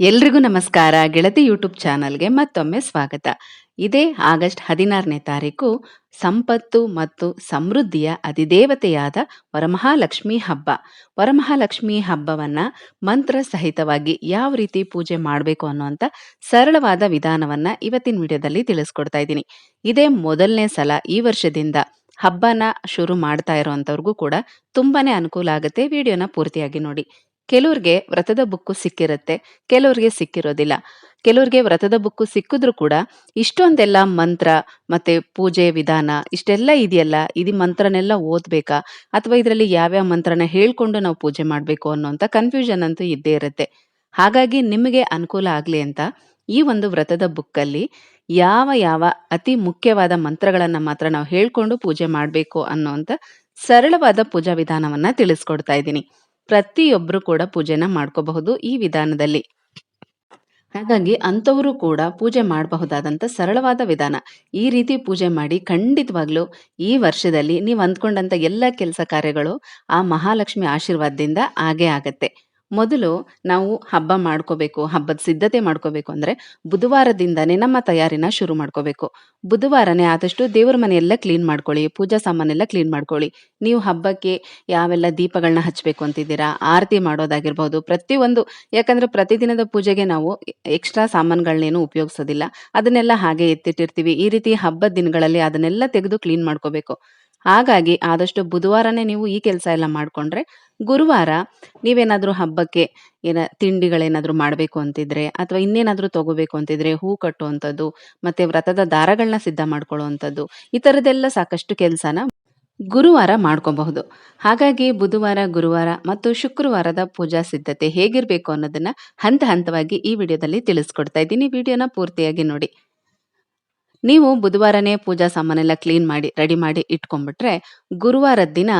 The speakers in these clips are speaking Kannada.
ಎಲ್ರಿಗೂ ನಮಸ್ಕಾರ. ಗೆಳತಿ ಯೂಟ್ಯೂಬ್ ಚಾನಲ್ಗೆ ಮತ್ತೊಮ್ಮೆ ಸ್ವಾಗತ. ಇದೇ ಆಗಸ್ಟ್ ಹದಿನಾರನೇ ತಾರೀಕು, ಸಂಪತ್ತು ಮತ್ತು ಸಮೃದ್ಧಿಯ ಅಧಿದೇವತೆಯಾದ ವರಮಹಾಲಕ್ಷ್ಮಿ ಹಬ್ಬ. ವರಮಹಾಲಕ್ಷ್ಮಿ ಹಬ್ಬವನ್ನ ಮಂತ್ರ ಸಹಿತವಾಗಿ ಯಾವ ರೀತಿ ಪೂಜೆ ಮಾಡಬೇಕು ಅನ್ನುವಂಥ ಸರಳವಾದ ವಿಧಾನವನ್ನ ಇವತ್ತಿನ ವಿಡಿಯೋದಲ್ಲಿ ತಿಳಿಸ್ಕೊಡ್ತಾ ಇದ್ದೀನಿ. ಇದೇ ಮೊದಲನೇ ಸಲ ಈ ವರ್ಷದಿಂದ ಹಬ್ಬನ ಶುರು ಮಾಡ್ತಾ ಇರೋವಂಥವ್ರಿಗೂ ಕೂಡ ತುಂಬಾನೇ ಅನುಕೂಲ ಆಗುತ್ತೆ. ವಿಡಿಯೋನ ಪೂರ್ತಿಯಾಗಿ ನೋಡಿ. ಕೆಲವ್ರಿಗೆ ವ್ರತದ ಬುಕ್ಕು ಸಿಕ್ಕಿರುತ್ತೆ, ಕೆಲವ್ರಿಗೆ ಸಿಕ್ಕಿರೋದಿಲ್ಲ. ಕೆಲವ್ರಿಗೆ ವ್ರತದ ಬುಕ್ಕು ಸಿಕ್ಕಿದ್ರು ಕೂಡ ಇಷ್ಟೊಂದೆಲ್ಲ ಮಂತ್ರ ಮತ್ತೆ ಪೂಜೆ ವಿಧಾನ ಇಷ್ಟೆಲ್ಲ ಇದೆಯಲ್ಲ ಇದು ಮಂತ್ರನೆಲ್ಲ ಓದ್ಬೇಕಾ? ಅಥವಾ ಇದರಲ್ಲಿ ಯಾವ್ಯಾವ ಮಂತ್ರನ ಹೇಳ್ಕೊಂಡು ನಾವು ಪೂಜೆ ಮಾಡಬೇಕು ಅನ್ನೋಂಥ ಕನ್ಫ್ಯೂಷನ್ ಅಂತೂ ಇದ್ದೇ ಇರುತ್ತೆ. ಹಾಗಾಗಿ ನಿಮಗೆ ಅನುಕೂಲ ಆಗಲಿ ಅಂತ ಈ ಒಂದು ವ್ರತದ ಬುಕ್ಕಲ್ಲಿ ಯಾವ ಯಾವ ಅತಿ ಮುಖ್ಯವಾದ ಮಂತ್ರಗಳನ್ನ ಮಾತ್ರ ನಾವು ಹೇಳ್ಕೊಂಡು ಪೂಜೆ ಮಾಡಬೇಕು ಅನ್ನೋಂಥ ಸರಳವಾದ ಪೂಜಾ ವಿಧಾನವನ್ನ ತಿಳಿಸ್ಕೊಡ್ತಾ ಇದ್ದೀನಿ. ಪ್ರತಿಯೊಬ್ರು ಕೂಡ ಪೂಜೆನ ಮಾಡ್ಕೋಬಹುದು ಈ ವಿಧಾನದಲ್ಲಿ. ಹಾಗಾಗಿ ಅಂಥವರು ಕೂಡ ಪೂಜೆ ಮಾಡಬಹುದಾದಂಥ ಸರಳವಾದ ವಿಧಾನ. ಈ ರೀತಿ ಪೂಜೆ ಮಾಡಿ ಖಂಡಿತವಾಗ್ಲೂ ಈ ವರ್ಷದಲ್ಲಿ ನೀವು ಅಂದ್ಕೊಂಡಂಥ ಎಲ್ಲ ಕೆಲಸ ಕಾರ್ಯಗಳು ಆ ಮಹಾಲಕ್ಷ್ಮಿ ಆಶೀರ್ವಾದದಿಂದ ಆಗೇ ಆಗತ್ತೆ. ಮೊದಲು ನಾವು ಹಬ್ಬ ಮಾಡ್ಕೋಬೇಕು, ಹಬ್ಬದ ಸಿದ್ಧತೆ ಮಾಡ್ಕೋಬೇಕು ಅಂದರೆ ಬುಧವಾರದಿಂದನೇ ನಮ್ಮ ತಯಾರಿನ ಶುರು ಮಾಡ್ಕೋಬೇಕು. ಬುಧವಾರನೇ ಆದಷ್ಟು ದೇವರ ಮನೆಯೆಲ್ಲ ಕ್ಲೀನ್ ಮಾಡ್ಕೊಳ್ಳಿ, ಪೂಜಾ ಸಾಮಾನೆಲ್ಲ ಕ್ಲೀನ್ ಮಾಡ್ಕೊಳ್ಳಿ. ನೀವು ಹಬ್ಬಕ್ಕೆ ಯಾವೆಲ್ಲ ದೀಪಗಳನ್ನ ಹಚ್ಚಬೇಕು ಅಂತಿದ್ದೀರಾ, ಆರತಿ ಮಾಡೋದಾಗಿರ್ಬೋದು, ಪ್ರತಿಯೊಂದು, ಯಾಕಂದ್ರೆ ಪ್ರತಿದಿನದ ಪೂಜೆಗೆ ನಾವು ಎಕ್ಸ್ಟ್ರಾ ಸಾಮಾನುಗಳನ್ನೇನು ಉಪಯೋಗಿಸೋದಿಲ್ಲ. ಅದನ್ನೆಲ್ಲ ಹಾಗೆ ಎತ್ತಿಟ್ಟಿರ್ತೀವಿ. ಈ ರೀತಿ ಹಬ್ಬದ ದಿನಗಳಲ್ಲಿ ಅದನ್ನೆಲ್ಲ ತೆಗೆದು ಕ್ಲೀನ್ ಮಾಡ್ಕೋಬೇಕು. ಹಾಗಾಗಿ ಆದಷ್ಟು ಬುಧವಾರನೇ ನೀವು ಈ ಕೆಲಸ ಎಲ್ಲ ಮಾಡಿಕೊಂಡ್ರೆ ಗುರುವಾರ ನೀವೇನಾದರೂ ಹಬ್ಬಕ್ಕೆ ಏನ ತಿಂಡಿಗಳೇನಾದರೂ ಮಾಡಬೇಕು ಅಂತಿದ್ರೆ ಅಥವಾ ಇನ್ನೇನಾದರೂ ತಗೋಬೇಕು ಅಂತಿದ್ರೆ ಹೂ ಕಟ್ಟುವಂಥದ್ದು, ಮತ್ತೆ ವ್ರತದ ದಾರಗಳನ್ನ ಸಿದ್ಧ ಮಾಡ್ಕೊಳ್ಳುವಂಥದ್ದು, ಈ ಥರದ್ದೆಲ್ಲ ಸಾಕಷ್ಟು ಕೆಲಸನ ಗುರುವಾರ ಮಾಡ್ಕೋಬಹುದು. ಹಾಗಾಗಿ ಬುಧವಾರ, ಗುರುವಾರ ಮತ್ತು ಶುಕ್ರವಾರದ ಪೂಜಾ ಸಿದ್ಧತೆ ಹೇಗಿರಬೇಕು ಅನ್ನೋದನ್ನ ಹಂತ ಹಂತವಾಗಿ ಈ ವಿಡಿಯೋದಲ್ಲಿ ತಿಳಿಸ್ಕೊಡ್ತಾ ಇದ್ದೀನಿ. ವಿಡಿಯೋನ ಪೂರ್ತಿಯಾಗಿ ನೋಡಿ. ನೀವು ಬುಧವಾರನೇ ಪೂಜಾ ಸಾಮಾನೆಲ್ಲ ಕ್ಲೀನ್ ಮಾಡಿ ರೆಡಿ ಮಾಡಿ ಇಟ್ಕೊಂಡ್ಬಿಟ್ರೆ ಗುರುವಾರದ ದಿನ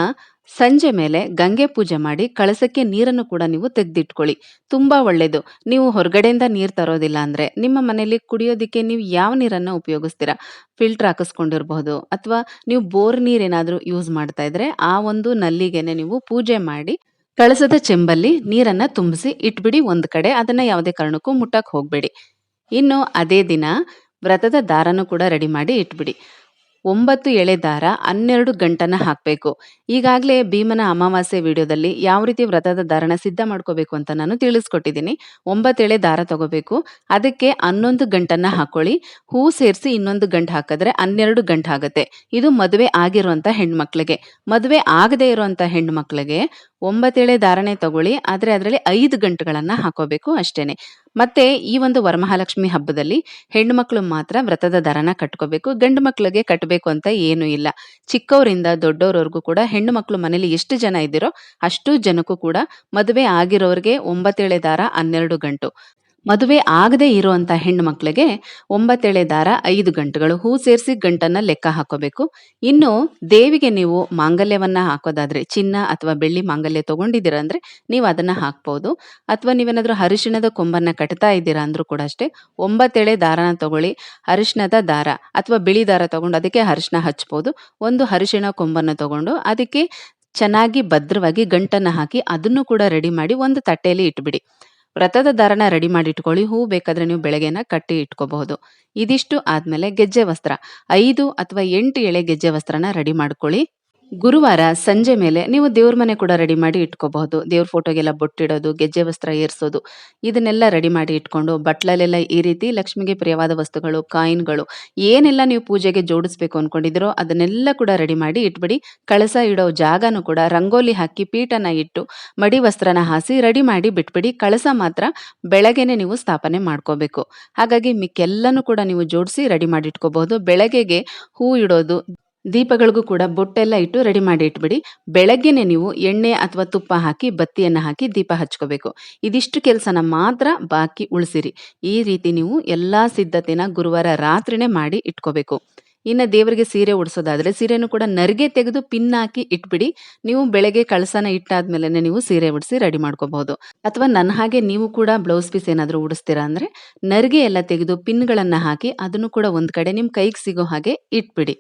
ಸಂಜೆ ಮೇಲೆ ಗಂಗೆ ಪೂಜೆ ಮಾಡಿ ಕಳಸಕ್ಕೆ ನೀರನ್ನು ಕೂಡ ನೀವು ತೆಗೆದಿಟ್ಕೊಳ್ಳಿ. ತುಂಬಾ ಒಳ್ಳೆಯದು ನೀವು ಹೊರಗಡೆಯಿಂದ ನೀರು ತರೋದಿಲ್ಲ ಅಂದ್ರೆ ನಿಮ್ಮ ಮನೆಯಲ್ಲಿ ಕುಡಿಯೋದಕ್ಕೆ ನೀವು ಯಾವ ನೀರನ್ನು ಉಪಯೋಗಿಸ್ತೀರಾ? ಫಿಲ್ಟರ್ ಹಾಕಿಸ್ಕೊಂಡಿರಬಹುದು ಅಥವಾ ನೀವು ಬೋರ್ ನೀರೇನಾದರೂ ಯೂಸ್ ಮಾಡ್ತಾ ಇದ್ರೆ ಆ ಒಂದು ನಲ್ಲಿಗೆನೆ ನೀವು ಪೂಜೆ ಮಾಡಿ ಕಳಸದ ಚೆಂಬಲ್ಲಿ ನೀರನ್ನ ತುಂಬಿಸಿ ಇಟ್ಬಿಡಿ ಒಂದು ಕಡೆ. ಅದನ್ನ ಯಾವುದೇ ಕಾರಣಕ್ಕೂ ಮುಟ್ಟಕ್ಕೆ ಹೋಗ್ಬೇಡಿ. ಇನ್ನು ಅದೇ ದಿನ ವ್ರತದ ದಾರನೂ ಕೂಡ ರೆಡಿ ಮಾಡಿ ಇಟ್ಬಿಡಿ. ಒಂಬತ್ತು ಎಳೆ ದಾರ ಹನ್ನೆರಡು ಗಂಟನ್ನ ಹಾಕಬೇಕು. ಈಗಾಗಲೇ ಭೀಮನ ಅಮಾವಾಸ್ಯೆ ವಿಡಿಯೋದಲ್ಲಿ ಯಾವ ರೀತಿ ವ್ರತದ ದಾರನ ಸಿದ್ಧ ಮಾಡ್ಕೋಬೇಕು ಅಂತ ನಾನು ತಿಳಿಸ್ಕೊಟ್ಟಿದ್ದೀನಿ. ಒಂಬತ್ತು ಎಳೆ ದಾರ ತಗೋಬೇಕು. ಅದಕ್ಕೆ ಹನ್ನೊಂದು ಗಂಟನ್ನ ಹಾಕೊಳ್ಳಿ. ಹೂ ಸೇರಿಸಿ ಇನ್ನೊಂದು ಗಂಟು ಹಾಕಿದ್ರೆ ಹನ್ನೆರಡು ಗಂಟು ಆಗುತ್ತೆ. ಇದು ಮದುವೆ ಆಗಿರುವಂತ ಹೆಣ್ಮಕ್ಳಿಗೆ. ಮದುವೆ ಆಗದೇ ಇರುವಂತ ಹೆಣ್ಮಕ್ಳಿಗೆ ಒಂಬತ್ತೇಳೆ ಧಾರಣೆ ತಗೊಳ್ಳಿ, ಆದ್ರೆ ಅದರಲ್ಲಿ ಐದು ಗಂಟುಗಳನ್ನ ಹಾಕೋಬೇಕು ಅಷ್ಟೇನೆ. ಮತ್ತೆ ಈ ಒಂದು ವರಮಹಾಲಕ್ಷ್ಮಿ ಹಬ್ಬದಲ್ಲಿ ಹೆಣ್ಣು ಮಕ್ಕಳು ಮಾತ್ರ ವ್ರತದ ದರನ ಕಟ್ಕೋಬೇಕು. ಗಂಡು ಮಕ್ಕಳಿಗೆ ಕಟ್ಟಬೇಕು ಅಂತ ಏನು ಇಲ್ಲ. ಚಿಕ್ಕವರಿಂದ ದೊಡ್ಡವರವರೆಗೂ ಕೂಡ ಹೆಣ್ಣು ಮಕ್ಕಳು ಮನೇಲಿ ಎಷ್ಟು ಜನ ಇದ್ದೀರೋ ಅಷ್ಟು ಜನಕ್ಕೂ ಕೂಡ ಮದುವೆ ಆಗಿರೋರಿಗೆ ಒಂಬತ್ತೇಳೆ ದಾರ ಹನ್ನೆರಡು ಗಂಟು. ಮದುವೆ ಆಗದೆ ಇರುವಂತ ಹೆಣ್ಣು ಮಕ್ಕಳಿಗೆ ಒಂಬತ್ತೆಳೆ ದಾರ, ಐದು ಗಂಟುಗಳು, ಹೂ ಸೇರಿಸಿ ಗಂಟನ್ನ ಲೆಕ್ಕ ಹಾಕೋಬೇಕು. ಇನ್ನು ದೇವಿಗೆ ನೀವು ಮಾಂಗಲ್ಯವನ್ನ ಹಾಕೋದಾದ್ರೆ, ಚಿನ್ನ ಅಥವಾ ಬೆಳ್ಳಿ ಮಾಂಗಲ್ಯ ತಗೊಂಡಿದ್ದೀರಾ ಅಂದ್ರೆ ನೀವು ಅದನ್ನ ಹಾಕ್ಬೋದು. ಅಥವಾ ನೀವೇನಾದ್ರೂ ಅರಿಶಿಣದ ಕೊಂಬನ್ನ ಕಟ್ತಾ ಇದ್ದೀರಾ ಅಂದ್ರೂ ಕೂಡ ಅಷ್ಟೇ, ಒಂಬತ್ತೆಳೆ ದಾರನ ತಗೊಳ್ಳಿ. ಅರಿಶಿಣದ ದಾರ ಅಥವಾ ಬಿಳಿ ದಾರ ತಗೊಂಡು ಅದಕ್ಕೆ ಅರಿಶಿಣ ಹಚ್ಬೋದು. ಒಂದು ಅರಿಶಿಣ ಕೊಂಬನ್ನ ತಗೊಂಡು ಅದಕ್ಕೆ ಚೆನ್ನಾಗಿ ಭದ್ರವಾಗಿ ಗಂಟನ್ನ ಹಾಕಿ ಅದನ್ನು ಕೂಡ ರೆಡಿ ಮಾಡಿ ಒಂದು ತಟ್ಟೆಯಲ್ಲಿ ಇಟ್ಬಿಡಿ. ವ್ರತದ ದಾರನ ರೆಡಿ ಮಾಡಿ ಇಟ್ಕೊಳ್ಳಿ ಹೂ ಬೇಕಾದ್ರೆ ನೀವು ಬೆಳಗ್ಗೆನ ಕಟ್ಟಿ ಇಟ್ಕೋಬಹುದು. ಇದಿಷ್ಟು ಆದ್ಮೇಲೆ ಗೆಜ್ಜೆ ವಸ್ತ್ರ. ಐದು ಅಥವಾ ಎಂಟು ಎಳೆ ಗೆಜ್ಜೆ ವಸ್ತ್ರನ ರೆಡಿ ಮಾಡ್ಕೊಳ್ಳಿ. ಗುರುವಾರ ಸಂಜೆ ಮೇಲೆ ನೀವು ದೇವ್ರ ಮನೆ ಕೂಡ ರೆಡಿ ಮಾಡಿ ಇಟ್ಕೋಬಹುದು. ದೇವ್ರ ಫೋಟೋಗೆಲ್ಲ ಬೊಟ್ಟಿಡೋದು, ಗೆಜ್ಜೆ ವಸ್ತ್ರ ಏರಿಸೋದು, ಇದನ್ನೆಲ್ಲ ರೆಡಿ ಮಾಡಿ ಇಟ್ಕೊಂಡು ಬಟ್ಲಲ್ಲೆಲ್ಲ ಈ ರೀತಿ ಲಕ್ಷ್ಮಿಗೆ ಪ್ರಿಯವಾದ ವಸ್ತುಗಳು ಕಾಯಿನ್ಗಳು ಏನೆಲ್ಲ ನೀವು ಪೂಜೆಗೆ ಜೋಡಿಸ್ಬೇಕು ಅನ್ಕೊಂಡಿದ್ರೋ ಅದನ್ನೆಲ್ಲ ಕೂಡ ರೆಡಿ ಮಾಡಿ ಇಟ್ಬಿಡಿ. ಕಳಸ ಇಡೋ ಜಾಗನೂ ಕೂಡ ರಂಗೋಲಿ ಹಾಕಿ ಪೀಠನ ಇಟ್ಟು ಮಡಿ ವಸ್ತ್ರನ ಹಾಸಿ ರೆಡಿ ಮಾಡಿ ಬಿಟ್ಬಿಡಿ. ಕಳಸ ಮಾತ್ರ ಬೆಳಗ್ಗೆನೆ ನೀವು ಸ್ಥಾಪನೆ ಮಾಡ್ಕೋಬೇಕು. ಹಾಗಾಗಿ ಮಿಕ್ಕೆಲ್ಲನೂ ಕೂಡ ನೀವು ಜೋಡಿಸಿ ರೆಡಿ ಮಾಡಿ ಇಟ್ಕೋಬಹುದು. ಬೆಳಗ್ಗೆಗೆ ಹೂ ಇಡೋದು ದೀಪಗಳಿಗೂ ಕೂಡ ಬೊಟ್ಟೆಲ್ಲ ಇಟ್ಟು ರೆಡಿ ಮಾಡಿ ಇಟ್ಬಿಡಿ. ಬೆಳಗ್ಗೆನೆ ನೀವು ಎಣ್ಣೆ ಅಥವಾ ತುಪ್ಪ ಹಾಕಿ, ಬತ್ತಿಯನ್ನು ಹಾಕಿ ದೀಪ ಹಚ್ಕೋಬೇಕು. ಇದಿಷ್ಟು ಕೆಲಸನ ಮಾತ್ರ ಬಾಕಿ ಉಳಿಸಿರಿ. ಈ ರೀತಿ ನೀವು ಎಲ್ಲ ಸಿದ್ಧತೆನ ಗುರುವಾರ ರಾತ್ರಿನೇ ಮಾಡಿ ಇಟ್ಕೋಬೇಕು. ಇನ್ನು ದೇವರಿಗೆ ಸೀರೆ ಉಡಿಸೋದಾದರೆ ಸೀರೆನೂ ಕೂಡ ನರಿಗೆ ತೆಗೆದು ಪಿನ್ ಹಾಕಿ ಇಟ್ಬಿಡಿ. ನೀವು ಬೆಳಗ್ಗೆ ಕಳಸನ ಇಟ್ಟಾದ್ಮೇಲೆ ನೀವು ಸೀರೆ ಉಡಿಸಿ ರೆಡಿ ಮಾಡ್ಕೋಬಹುದು. ಅಥವಾ ನನ್ನ ಹಾಗೆ ನೀವು ಕೂಡ ಬ್ಲೌಸ್ ಪೀಸ್ ಏನಾದರೂ ಉಡಿಸ್ತೀರಾ ಅಂದರೆ ನರಿಗೆ ಎಲ್ಲ ತೆಗೆದು ಪಿನ್ಗಳನ್ನು ಹಾಕಿ ಅದನ್ನು ಕೂಡ ಒಂದು ಕಡೆ ನಿಮ್ಮ ಕೈಗೆ ಸಿಗೋ ಹಾಗೆ ಇಟ್ಬಿಡಿ.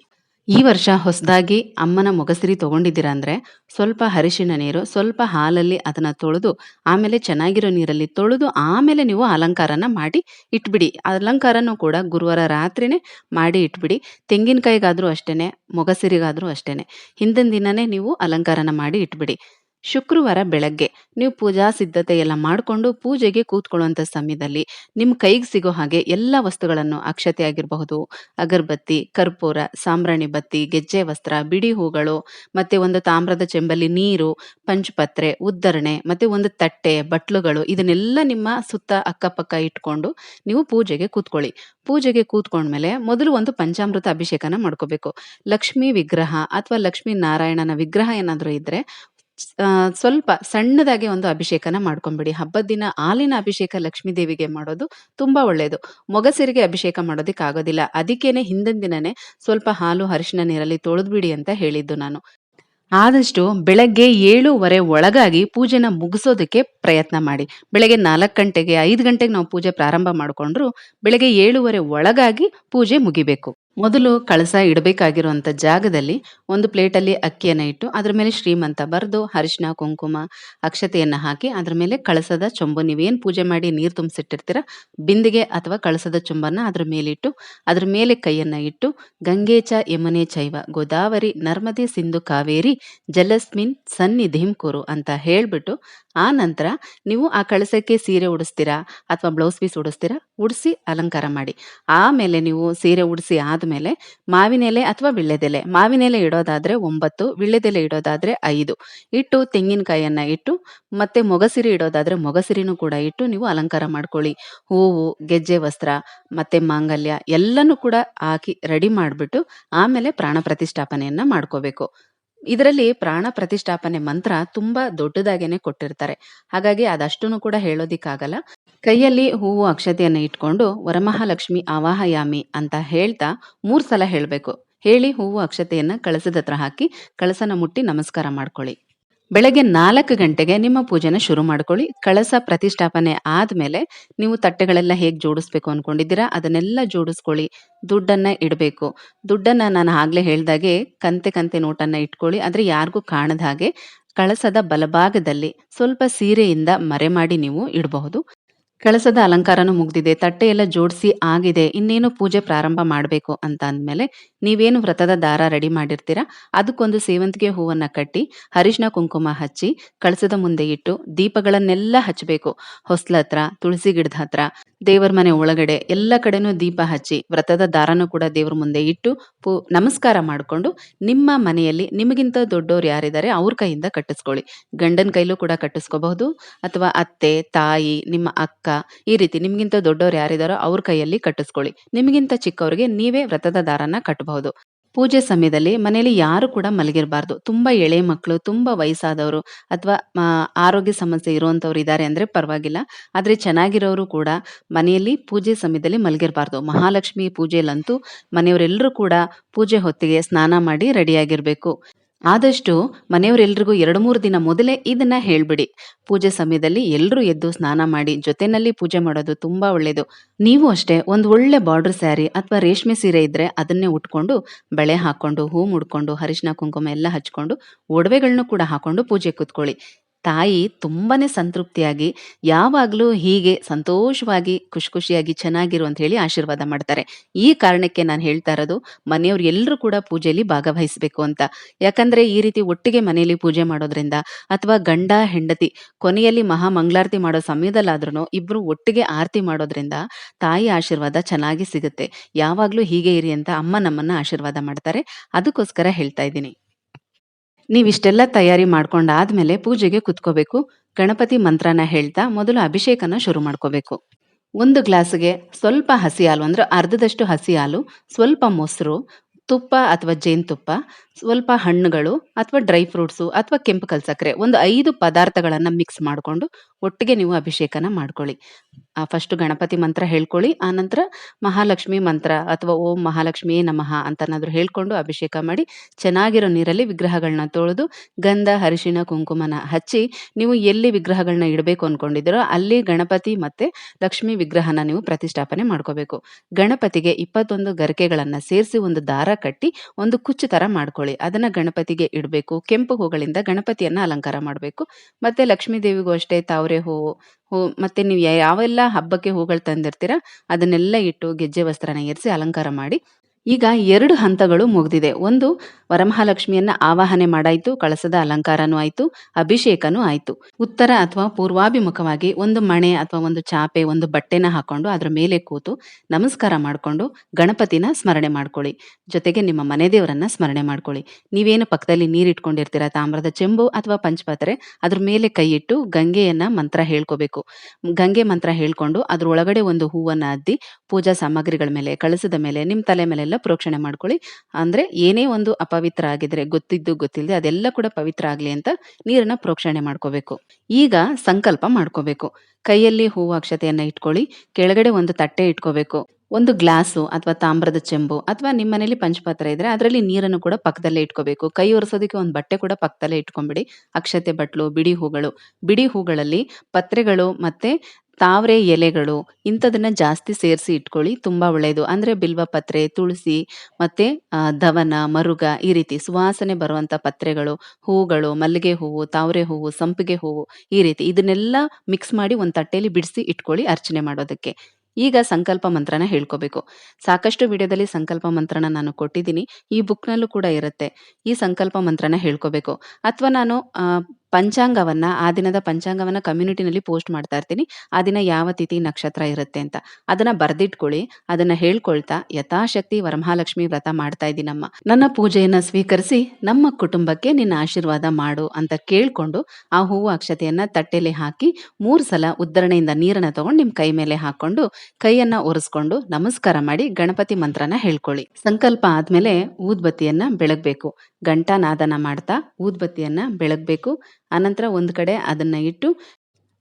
ಈ ವರ್ಷ ಹೊಸದಾಗಿ ಅಮ್ಮನ ಮೊಗಸಿರಿ ತಗೊಂಡಿದ್ದೀರಾ ಅಂದರೆ ಸ್ವಲ್ಪ ಹರಿಶಿನ ನೀರು, ಸ್ವಲ್ಪ ಹಾಲಲ್ಲಿ ಅದನ್ನು ತೊಳೆದು, ಆಮೇಲೆ ಚೆನ್ನಾಗಿರೋ ನೀರಲ್ಲಿ ತೊಳೆದು, ಆಮೇಲೆ ನೀವು ಅಲಂಕಾರನ ಮಾಡಿ ಇಟ್ಬಿಡಿ. ಅಲಂಕಾರನೂ ಕೂಡ ಗುರುವಾರ ರಾತ್ರಿನೇ ಮಾಡಿ ಇಟ್ಬಿಡಿ. ತೆಂಗಿನಕಾಯಿಗಾದರೂ ಅಷ್ಟೇ ಮೊಗಸಿರಿಗಾದರೂ ಅಷ್ಟೇ ಹಿಂದಿನ ದಿನವೇ ನೀವು ಅಲಂಕಾರನ ಮಾಡಿ ಇಟ್ಬಿಡಿ. ಶುಕ್ರವಾರ ಬೆಳಗ್ಗೆ ನೀವು ಪೂಜಾ ಸಿದ್ಧತೆ ಎಲ್ಲ ಮಾಡಿಕೊಂಡು ಪೂಜೆಗೆ ಕೂತ್ಕೊಳ್ಳುವಂಥ ಸಮಯದಲ್ಲಿ ನಿಮ್ಮ ಕೈಗೆ ಸಿಗೋ ಹಾಗೆ ಎಲ್ಲ ವಸ್ತುಗಳನ್ನು ಅಕ್ಷತೆ ಆಗಿರಬಹುದು. ಅಗರಬತ್ತಿ ಕರ್ಪೂರ ಸಾಂಬ್ರಾಣಿ ಬತ್ತಿ ಗೆಜ್ಜೆ ವಸ್ತ್ರ ಬಿಡಿ ಹೂಗಳು ಮತ್ತೆ ಒಂದು ತಾಮ್ರದ ಚೆಂಬಲ್ಲಿ ನೀರು ಪಂಚಪತ್ರೆ ಉದ್ದರಣೆ ಮತ್ತೆ ಒಂದು ತಟ್ಟೆ ಬಟ್ಲುಗಳು ಇದನ್ನೆಲ್ಲ ನಿಮ್ಮ ಸುತ್ತ ಅಕ್ಕಪಕ್ಕ ಇಟ್ಕೊಂಡು ನೀವು ಪೂಜೆಗೆ ಕೂತ್ಕೊಳ್ಳಿ. ಪೂಜೆಗೆ ಕೂತ್ಕೊಂಡ್ಮೇಲೆ ಮೊದಲು ಒಂದು ಪಂಚಾಮೃತ ಅಭಿಷೇಕನ ಮಾಡ್ಕೋಬೇಕು. ಲಕ್ಷ್ಮೀ ವಿಗ್ರಹ ಅಥವಾ ಲಕ್ಷ್ಮೀ ನಾರಾಯಣನ ವಿಗ್ರಹ ಏನಾದರೂ ಇದ್ರೆ ಆ, ಸ್ವಲ್ಪ ಸಣ್ಣದಾಗಿ ಒಂದು ಅಭಿಷೇಕನ ಮಾಡ್ಕೊಂಬಿಡಿ. ಹಬ್ಬದ ದಿನ ಹಾಲಿನ ಅಭಿಷೇಕ ಲಕ್ಷ್ಮೀ ದೇವಿಗೆ ಮಾಡೋದು ತುಂಬಾ ಒಳ್ಳೆಯದು ಮೊಗಸಿರಿಗೆ ಅಭಿಷೇಕ ಮಾಡೋದಿಕ್ಕೆ ಆಗೋದಿಲ್ಲ. ಅದಕ್ಕೇನೆ ಹಿಂದಿನ ದಿನನೇ ಸ್ವಲ್ಪ ಹಾಲು ಅರಿಶಿನ ನೀರಲ್ಲಿ ತೊಳೆದ್ಬಿಡಿ ಅಂತ ಹೇಳಿದ್ದು ನಾನು. ಆದಷ್ಟು ಬೆಳಗ್ಗೆ ಏಳುವರೆ ಒಳಗಾಗಿ ಪೂಜೆನ ಮುಗಿಸೋದಕ್ಕೆ ಪ್ರಯತ್ನ ಮಾಡಿ. ಬೆಳಗ್ಗೆ ನಾಲ್ಕು ಗಂಟೆಗೆ ಐದು ಗಂಟೆಗೆ ನಾವು ಪೂಜೆ ಪ್ರಾರಂಭ ಮಾಡಿಕೊಂಡ್ರು ಬೆಳಗ್ಗೆ ಏಳುವರೆ ಒಳಗಾಗಿ ಪೂಜೆ ಮುಗಿಬೇಕು. ಮೊದಲು ಕಳಸ ಇಡಬೇಕಾಗಿರುವಂಥ ಜಾಗದಲ್ಲಿ ಒಂದು ಪ್ಲೇಟಲ್ಲಿ ಅಕ್ಕಿಯನ್ನು ಇಟ್ಟು ಅದರ ಮೇಲೆ ಶ್ರೀಮಂತ ಬರೆದು ಅರಿಶಿನ ಕುಂಕುಮ, ಅಕ್ಷತೆಯನ್ನು ಹಾಕಿ ಅದರ ಮೇಲೆ ಕಳಸದ ಚೊಂಬು. ನೀವೇನು ಪೂಜೆ ಮಾಡಿ ನೀರು ತುಂಬಿಸಿಟ್ಟಿರ್ತೀರ? ಬಿಂದಿಗೆ ಅಥವಾ ಕಳಸದ ಚೊಂಬನ್ನು ಅದರ ಮೇಲಿಟ್ಟು ಅದರ ಮೇಲೆ ಕೈಯನ್ನು ಇಟ್ಟು ಗಂಗೇಚ ಯಮನೆ ಚೈವ ಗೋದಾವರಿ ನರ್ಮದೆ ಸಿಂಧು ಕಾವೇರಿ ಜಲಸ್ಮಿನ್ ಸನ್ನಿ ಕುರು ಅಂತ ಹೇಳಿಬಿಟ್ಟು ಆ ನಂತರ ನೀವು ಆ ಕಳಸಕ್ಕೆ ಸೀರೆ ಉಡಿಸ್ತೀರಾ ಅಥವಾ ಬ್ಲೌಸ್ ಪೀಸ್ ಉಡಿಸ್ತೀರಾ? ಉಡಿಸಿ ಅಲಂಕಾರ ಮಾಡಿ. ಆಮೇಲೆ ನೀವು ಸೀರೆ ಉಡಿಸಿ ಆದಮೇಲೆ ಮಾವಿನ ಎಲೆ ಅಥವಾ ವಿಳ್ಳೆದೆಲೆ. ಮಾವಿನ ಎಲೆ ಇಡೋದಾದ್ರೆ ಒಂಬತ್ತು, ವಿಳ್ಳೆದೆಲೆ ಇಡೋದಾದ್ರೆ ಐದು. ಇಟ್ಟು ತೆಂಗಿನಕಾಯಿಯನ್ನ ಇಟ್ಟು, ಮತ್ತೆ ಮೊಗಸಿರಿ ಇಡೋದಾದ್ರೆ ಮೊಗಸಿರಿನೂ ಕೂಡ ಇಟ್ಟು ನೀವು ಅಲಂಕಾರ ಮಾಡ್ಕೊಳ್ಳಿ. ಹೂವು, ಗೆಜ್ಜೆ ವಸ್ತ್ರ, ಮತ್ತೆ ಮಾಂಗಲ್ಯ ಎಲ್ಲನೂ ಕೂಡ ಹಾಕಿ ರೆಡಿ ಮಾಡಿಬಿಟ್ಟು ಆಮೇಲೆ ಪ್ರಾಣ ಪ್ರತಿಷ್ಠಾಪನೆಯನ್ನ ಮಾಡ್ಕೋಬೇಕು. ಇದರಲ್ಲಿ ಪ್ರಾಣ ಪ್ರತಿಷ್ಠಾಪನೆ ಮಂತ್ರ ತುಂಬಾ ದೊಡ್ಡದಾಗೇನೆ ಕೊಟ್ಟಿರ್ತಾರೆ. ಹಾಗಾಗಿ ಅದಷ್ಟನ್ನು ಕೂಡ ಹೇಳೋದಿಕ್ಕಾಗಲ್ಲ. ಕೈಯಲ್ಲಿ ಹೂವು ಅಕ್ಷತೆಯನ್ನು ಇಟ್ಕೊಂಡು ವರಮಹಾಲಕ್ಷ್ಮಿ ಆವಾಹಯಾಮಿ ಅಂತ ಹೇಳ್ತಾ ಮೂರ್ ಸಲ ಹೇಳ್ಬೇಕು. ಹೇಳಿ ಹೂವು ಅಕ್ಷತೆಯನ್ನ ಕಳಸದ ಹತ್ರ ಹಾಕಿ ಕಳಸನ ಮುಟ್ಟಿ ನಮಸ್ಕಾರ ಮಾಡ್ಕೊಳ್ಳಿ. ಬೆಳಗ್ಗೆ ನಾಲ್ಕು ಗಂಟೆಗೆ ನಿಮ್ಮ ಪೂಜೆನ ಶುರು ಮಾಡ್ಕೊಳ್ಳಿ. ಕಳಸ ಪ್ರತಿಷ್ಠಾಪನೆ ಆದ್ಮೇಲೆ ನೀವು ತಟ್ಟೆಗಳೆಲ್ಲ ಹೇಗೆ ಜೋಡಿಸ್ಬೇಕು ಅನ್ಕೊಂಡಿದ್ದೀರಾ? ಅದನ್ನೆಲ್ಲ ಜೋಡಿಸ್ಕೊಳ್ಳಿ. ದುಡ್ಡನ್ನ ಇಡಬೇಕು. ದುಡ್ಡನ್ನ ನಾನು ಆಗ್ಲೇ ಹೇಳ್ದಾಗೆ ಕಂತೆ ಕಂತೆ ನೋಟನ್ನ ಇಟ್ಕೊಳ್ಳಿ. ಆದ್ರೆ ಯಾರಿಗೂ ಕಾಣದ ಹಾಗೆ ಕಳಸದ ಬಲಭಾಗದಲ್ಲಿ ಸ್ವಲ್ಪ ಸೀರೆಯಿಂದ ಮರೆ ಮಾಡಿ ನೀವು ಇಡಬಹುದು. ಕಳಸದ ಅಲಂಕಾರನೂ ಮುಗ್ದಿದೆ. ತಟ್ಟೆ ಎಲ್ಲ ಜೋಡಿಸಿ ಆಗಿದೆ. ಇನ್ನೇನು ಪೂಜೆ ಪ್ರಾರಂಭ ಮಾಡಬೇಕು ಅಂತ ಅಂದಮೇಲೆ ನೀವೇನು ವ್ರತದ ದಾರ ರೆಡಿ ಮಾಡಿರ್ತೀರಾ? ಅದಕ್ಕೊಂದು ಸೇವಂತಿಗೆ ಹೂವನ್ನ ಕಟ್ಟಿ ಅರಿಶಿನ ಕುಂಕುಮ ಹಚ್ಚಿ, ಕಳಸದ ಮುಂದೆ ಇಟ್ಟು ದೀಪಗಳನ್ನೆಲ್ಲ ಹಚ್ಚಬೇಕು ಹೊಸ್ಲ ಹತ್ರ ತುಳಸಿ ಗಿಡದ ಹತ್ರ, ದೇವರ ಮನೆ ಒಳಗಡೆ ಎಲ್ಲ ಕಡೆನೂ ದೀಪ ಹಚ್ಚಿ ವ್ರತದ ದಾರನೂ ಕೂಡ ದೇವ್ರ ಮುಂದೆ ಇಟ್ಟು ಪೂ, ನಮಸ್ಕಾರ ಮಾಡಿಕೊಂಡು ನಿಮ್ಮ ಮನೆಯಲ್ಲಿ ನಿಮಗಿಂತ ದೊಡ್ಡವ್ರು ಯಾರಿದ್ದಾರೆ ಅವ್ರ ಕೈಯಿಂದ ಕಟ್ಟಿಸ್ಕೊಳ್ಳಿ. ಗಂಡನ ಕೈಲೂ ಕೂಡ ಕಟ್ಟಿಸ್ಕೋಬಹುದು. ಅಥವಾ ಅತ್ತೆ, ತಾಯಿ, ನಿಮ್ಮ ಅಕ್ಕ, ಈ ರೀತಿ ನಿಮಗಿಂತ ದೊಡ್ಡವ್ರು ಯಾರಿದಾರೋ ಅವ್ರ ಕೈಯಲ್ಲಿ ಕಟ್ಟಿಸ್ಕೊಳ್ಳಿ. ನಿಮಗಿಂತ ಚಿಕ್ಕವರಿಗೆ ನೀವೇ ವ್ರತದ ದಾರನ ಕಟ್ಟಬಹುದು ಪೂಜೆ ಸಮಯದಲ್ಲಿ ಮನೆಯಲ್ಲಿ ಯಾರು ಕೂಡ ಮಲಗಿರಬಾರ್ದು. ತುಂಬಾ ಎಳೆ ಮಕ್ಕಳು ತುಂಬಾ ವಯಸ್ಸಾದವರು ಅಥವಾ ಆರೋಗ್ಯ ಸಮಸ್ಯೆ ಇರುವಂತವ್ರು ಇದ್ದಾರೆ ಅಂದ್ರೆ ಪರವಾಗಿಲ್ಲ. ಆದ್ರೆ ಚೆನ್ನಾಗಿರೋರು ಕೂಡ ಮನೆಯಲ್ಲಿ ಪೂಜೆ ಸಮಯದಲ್ಲಿ ಮಲಗಿರಬಾರ್ದು. ಮಹಾಲಕ್ಷ್ಮಿ ಪೂಜೆಯಲ್ಲಂತೂ ಮನೆಯವರೆಲ್ಲರೂ ಕೂಡ ಪೂಜೆ ಹೊತ್ತಿಗೆ ಸ್ನಾನ ಮಾಡಿ ರೆಡಿಯಾಗಿರ್ಬೇಕು. ಆದಷ್ಟು ಮನೆಯವರೆಲ್ರಿಗೂ ಎರಡು ಮೂರು ದಿನ ಮೊದಲೇ ಇದನ್ನ ಹೇಳ್ಬಿಡಿ. ಪೂಜೆ ಸಮಯದಲ್ಲಿ ಎಲ್ಲರೂ ಎದ್ದು ಸ್ನಾನ ಮಾಡಿ ಜೊತೆನಲ್ಲಿ ಪೂಜೆ ಮಾಡೋದು ತುಂಬಾ ಒಳ್ಳೇದು. ನೀವು ಅಷ್ಟೇ ಒಂದು ಒಳ್ಳೆ ಬಾರ್ಡರ್ ಸ್ಯಾರಿ ಅಥವಾ ರೇಷ್ಮೆ ಸೀರೆ ಇದ್ರೆ ಅದನ್ನೇ ಉಟ್ಕೊಂಡು ಬಳೆ ಹಾಕೊಂಡು ಹೂ ಮುಡ್ಕೊಂಡು ಅರಿಶಿನ ಕುಂಕುಮ ಎಲ್ಲ ಹಚ್ಕೊಂಡು ಒಡವೆಗಳನ್ನೂ ಕೂಡ ಹಾಕೊಂಡು ಪೂಜೆ ಕೂತ್ಕೊಳ್ಳಿ. ತಾಯಿ ತುಂಬಾನೇ ಸಂತೃಪ್ತಿಯಾಗಿ, ಯಾವಾಗಲೂ ಹೀಗೆ ಸಂತೋಷವಾಗಿ, ಖುಷಿ ಖುಷಿಯಾಗಿ ಚೆನ್ನಾಗಿರು ಅಂತ ಹೇಳಿ ಆಶೀರ್ವಾದ ಮಾಡ್ತಾರೆ. ಈ ಕಾರಣಕ್ಕೆ ನಾನು ಹೇಳ್ತಾ ಇರೋದು, ಮನೆಯವ್ರು ಎಲ್ಲರೂ ಕೂಡ ಪೂಜೆಯಲ್ಲಿ ಭಾಗವಹಿಸಬೇಕು ಅಂತ. ಯಾಕಂದ್ರೆ ಈ ರೀತಿ ಒಟ್ಟಿಗೆ ಮನೆಯಲ್ಲಿ ಪೂಜೆ ಮಾಡೋದ್ರಿಂದ ಅಥವಾ ಗಂಡ, ಹೆಂಡತಿ, ಕೊನೆಯಲ್ಲಿ ಮಹಾ ಮಂಗಳಾರತಿ ಮಾಡೋ ಸಮಯದಲ್ಲಾದ್ರೂ ಇಬ್ರು ಒಟ್ಟಿಗೆ ಆರತಿ ಮಾಡೋದ್ರಿಂದ ತಾಯಿ ಆಶೀರ್ವಾದ ಚೆನ್ನಾಗಿ ಸಿಗುತ್ತೆ. ಯಾವಾಗ್ಲೂ ಹೀಗೆ ಇರಿ ಅಂತ ಅಮ್ಮ ನಮ್ಮನ್ನ ಆಶೀರ್ವಾದ ಮಾಡ್ತಾರೆ. ಅದಕ್ಕೋಸ್ಕರ ಹೇಳ್ತಾ ಇದ್ದೀನಿ. ನೀವಿಷ್ಟೆಲ್ಲ ತಯಾರಿ ಮಾಡ್ಕೊಂಡಾದ್ಮೇಲೆ ಪೂಜೆಗೆ ಕುತ್ಕೋಬೇಕು. ಗಣಪತಿ ಮಂತ್ರನ ಹೇಳ್ತಾ ಮೊದಲು ಅಭಿಷೇಕನ ಶುರು ಮಾಡ್ಕೋಬೇಕು. ಒಂದು ಗ್ಲಾಸ್ಗೆ ಸ್ವಲ್ಪ ಹಸಿ ಹಾಲು ಅಂದ್ರೆ ಅರ್ಧದಷ್ಟು ಹಸಿ ಹಾಲು ಸ್ವಲ್ಪ ಮೊಸರು, ತುಪ್ಪ ಅಥವಾ ಜೇನುತುಪ್ಪ, ಸ್ವಲ್ಪ ಹಣ್ಣುಗಳು ಅಥವಾ ಡ್ರೈ ಫ್ರೂಟ್ಸು ಅಥವಾ ಕೆಂಪು ಕಲ್ಸಕ್ರೆ ಒಂದು ಐದು ಪದಾರ್ಥಗಳನ್ನು ಮಿಕ್ಸ್ ಮಾಡಿಕೊಂಡು ಒಟ್ಟಿಗೆ ನೀವು ಅಭಿಷೇಕನ ಮಾಡ್ಕೊಳ್ಳಿ. ಫಸ್ಟ್ ಗಣಪತಿ ಮಂತ್ರ ಹೇಳ್ಕೊಳ್ಳಿ ಆನಂತರ ಮಹಾಲಕ್ಷ್ಮಿ ಮಂತ್ರ ಅಥವಾ ಓಂ ಮಹಾಲಕ್ಷ್ಮಿಯೇ ನಮಃ ಅಂತನಾದ್ರೂ ಹೇಳ್ಕೊಂಡು ಅಭಿಷೇಕ ಮಾಡಿ ಚೆನ್ನಾಗಿರೋ ನೀರಲ್ಲಿ ವಿಗ್ರಹಗಳನ್ನ ತೊಳೆದು ಗಂಧ, ಅರಿಶಿಣ, ಕುಂಕುಮನ ಹಚ್ಚಿ ನೀವು ಎಲ್ಲಿ ವಿಗ್ರಹಗಳನ್ನ ಇಡಬೇಕು ಅನ್ಕೊಂಡಿದ್ದೀರೋ ಅಲ್ಲಿ ಗಣಪತಿ ಮತ್ತೆ ಲಕ್ಷ್ಮಿ ವಿಗ್ರಹನ ನೀವು ಪ್ರತಿಷ್ಠಾಪನೆ ಮಾಡ್ಕೋಬೇಕು. ಗಣಪತಿಗೆ ಇಪ್ಪತ್ತೊಂದು ಗರಿಕೆಗಳನ್ನ ಸೇರಿಸಿ ಒಂದು ದಾರ ಕಟ್ಟಿ ಒಂದು ಕುಚ್ಚು ತರ ಮಾಡ್ಕೊಳ್ಳಿ. ಅದನ್ನ ಗಣಪತಿಗೆ ಇಡಬೇಕು, ಕೆಂಪು ಹೂಗಳಿಂದ ಗಣಪತಿಯನ್ನ ಅಲಂಕಾರ ಮಾಡಬೇಕು. ಮತ್ತೆ ಲಕ್ಷ್ಮೀ ದೇವಿಗೂ ಅಷ್ಟೇ ತಾವರೆ ಹೂವು ಹೂ ಮತ್ತೆ ನೀವು ಯಾವೆಲ್ಲ ಹಬ್ಬಕ್ಕೆ ಹೂಗಳು ತಂದಿರ್ತೀರ ಅದನ್ನೆಲ್ಲ ಇಟ್ಟು ಗೆಜ್ಜೆ ವಸ್ತ್ರನ ಏರಿಸಿ ಅಲಂಕಾರ ಮಾಡಿ ಈಗ ಎರಡು ಹಂತಗಳು ಮುಗಿದಿದೆ. ಒಂದು, ವರಮಹಾಲಕ್ಷ್ಮಿಯನ್ನ ಆವಾಹನೆ ಮಾಡಾಯಿತು, ಕಳಸದ ಅಲಂಕಾರನೂ ಆಯ್ತು, ಅಭಿಷೇಕನೂ ಆಯ್ತು. ಉತ್ತರ ಅಥವಾ ಪೂರ್ವಾಭಿಮುಖವಾಗಿ ಒಂದು ಮಣೆ ಅಥವಾ ಒಂದು ಚಾಪೆ, ಒಂದು ಬಟ್ಟೆನ ಹಾಕೊಂಡು ಅದ್ರ ಮೇಲೆ ಕೂತು ನಮಸ್ಕಾರ ಮಾಡಿಕೊಂಡು ಗಣಪತಿನ ಸ್ಮರಣೆ ಮಾಡ್ಕೊಳ್ಳಿ. ಜೊತೆಗೆ ನಿಮ್ಮ ಮನೆ ದೇವರನ್ನ ಸ್ಮರಣೆ ಮಾಡ್ಕೊಳ್ಳಿ. ನೀವೇನು ಪಕ್ಕದಲ್ಲಿ ನೀರಿಟ್ಕೊಂಡಿರ್ತೀರಾ, ತಾಮ್ರದ ಚೆಂಬು ಅಥವಾ ಪಂಚಪಾತ್ರೆ, ಅದ್ರ ಮೇಲೆ ಕೈ ಇಟ್ಟು ಗಂಗೆಯನ್ನ ಮಂತ್ರ ಹೇಳ್ಕೋಬೇಕು. ಗಂಗೆ ಮಂತ್ರ ಹೇಳ್ಕೊಂಡು ಅದ್ರ ಒಳಗಡೆ ಒಂದು ಹೂವನ್ನ ಅದ್ದಿ ಪೂಜಾ ಸಾಮಗ್ರಿಗಳ ಮೇಲೆ, ಕಳಸದ ಮೇಲೆ ನಿಮ್ಮ ತಲೆ ಮೇಲೆಲ್ಲ ಪ್ರೋಕ್ಷಣೆ ಮಾಡ್ಕೊಳ್ಳಿ. ಅಂದ್ರೆ ಏನೇ ಒಂದು ಅಪವಿತ್ರ ಆಗಿದ್ರೆ ಗೊತ್ತಿದ್ದು ಗೊತ್ತಿಲ್ಲದೆ ಅದೆಲ್ಲ ಕೂಡ ಪವಿತ್ರ ಆಗ್ಲಿ ಅಂತ ನೀರನ್ನ ಪ್ರೋಕ್ಷಣೆ ಮಾಡ್ಕೋಬೇಕು. ಈಗ ಸಂಕಲ್ಪ ಮಾಡ್ಕೋಬೇಕು. ಕೈಯಲ್ಲಿ ಹೂವು ಅಕ್ಷತೆಯನ್ನ ಇಟ್ಕೊಳ್ಳಿ, ಕೆಳಗಡೆ ಒಂದು ತಟ್ಟೆ ಇಟ್ಕೋಬೇಕು. ಒಂದು ಗ್ಲಾಸು ಅಥವಾ ತಾಮ್ರದ ಚೆಂಬು ಅಥವಾ ನಿಮ್ಮ ಮನೇಲಿ ಪಂಚಪಾತ್ರ ಇದ್ರೆ ಅದರಲ್ಲಿ ನೀರನ್ನು ಕೂಡ ಪಕ್ಕದಲ್ಲೇ ಇಟ್ಕೋಬೇಕು. ಕೈ ಒರೆಸೋದಕ್ಕೆ ಒಂದು ಬಟ್ಟೆ ಕೂಡ ಪಕ್ಕದಲ್ಲೇ ಇಟ್ಕೊಂಡ್ಬಿಡಿ ಅಕ್ಷತೆ ಬಟ್ಲು, ಬಿಡಿ ಹೂಗಳು. ಬಿಡಿ ಹೂಗಳಲ್ಲಿ ಪತ್ರೆಗಳು ಮತ್ತೆ ತಾವರೆ ಎಲೆಗಳು ಇಂಥದನ್ನ ಜಾಸ್ತಿ ಸೇರಿಸಿ ಇಟ್ಕೊಳ್ಳಿ, ತುಂಬಾ ಒಳ್ಳೆಯದು ಅಂದ್ರೆ ಬಿಲ್ವ ಪತ್ರೆ, ತುಳಸಿ ಮತ್ತೆ ದವನ, ಮರುಗ ಈ ರೀತಿ ಸುವಾಸನೆ ಬರುವಂತ ಪತ್ರೆಗಳು, ಹೂಗಳು, ಮಲ್ಲಿಗೆ ಹೂವು, ತಾವರೆ ಹೂವು, ಸಂಪಿಗೆ ಹೂವು ಈ ರೀತಿ ಇದನ್ನೆಲ್ಲ ಮಿಕ್ಸ್ ಮಾಡಿ ಒಂದು ತಟ್ಟೆಯಲ್ಲಿ ಬಿಡಿಸಿ ಇಟ್ಕೊಳ್ಳಿ ಅರ್ಚನೆ ಮಾಡೋದಕ್ಕೆ. ಈಗ ಸಂಕಲ್ಪ ಮಂತ್ರನ ಹೇಳ್ಕೋಬೇಕು. ಸಾಕಷ್ಟು ವಿಡಿಯೋದಲ್ಲಿ ಸಂಕಲ್ಪ ಮಂತ್ರನ ನಾನು ಕೊಟ್ಟಿದ್ದೀನಿ. ಈ ಬುಕ್ನಲ್ಲೂ ಕೂಡ ಇರುತ್ತೆ. ಈ ಸಂಕಲ್ಪ ಮಂತ್ರನ ಹೇಳ್ಕೋಬೇಕು. ಅಥವಾ ನಾನು ಪಂಚಾಂಗವನ್ನ, ಆ ದಿನದ ಪಂಚಾಂಗವನ್ನ ಕಮ್ಯುನಿಟಿನಲ್ಲಿ ಪೋಸ್ಟ್ ಮಾಡ್ತಾ ಇರ್ತೀನಿ. ಆ ದಿನ ಯಾವ ತಿಥಿ ನಕ್ಷತ್ರ ಇರುತ್ತೆ ಅಂತ. ಅದನ್ನ ಬರ್ದಿಟ್ಕೊಳ್ಳಿ, ಅದನ್ನ ಹೇಳ್ಕೊಳ್ತಾ ಯಥಾಶಕ್ತಿ ವರಮಹಾಲಕ್ಷ್ಮಿ ವ್ರತ ಮಾಡ್ತಾ ಇದ್ದೀನಮ್ಮ ನನ್ನ ಪೂಜೆಯನ್ನ ಸ್ವೀಕರಿಸಿ ನಮ್ಮ ಕುಟುಂಬಕ್ಕೆ ನಿನ್ನ ಆಶೀರ್ವಾದ ಮಾಡು ಅಂತ ಕೇಳ್ಕೊಂಡು ಆ ಹೂವು ಅಕ್ಷತೆಯನ್ನ ತಟ್ಟೆಲೆ ಹಾಕಿ ಮೂರು ಸಲ ಉದ್ದರಣೆಯಿಂದ ನೀರನ್ನ ತಗೊಂಡು ನಿಮ್ ಕೈ ಮೇಲೆ ಹಾಕೊಂಡು ಕೈಯನ್ನ ಒರೆಸ್ಕೊಂಡು ನಮಸ್ಕಾರ ಮಾಡಿ ಗಣಪತಿ ಮಂತ್ರನ ಹೇಳ್ಕೊಳ್ಳಿ. ಸಂಕಲ್ಪ ಆದ್ಮೇಲೆ ಊದ್ಬತ್ತಿಯನ್ನ ಬೆಳಗ್ಬೇಕು. ನಾದನ ಮಾಡ್ತಾ ಊದ್ಬತ್ತಿಯನ್ನ ಬೆಳಗ್ಬೇಕು. ಅನಂತರ ಒಂದು ಕಡೆ ಅದನ್ನು ಇಟ್ಟು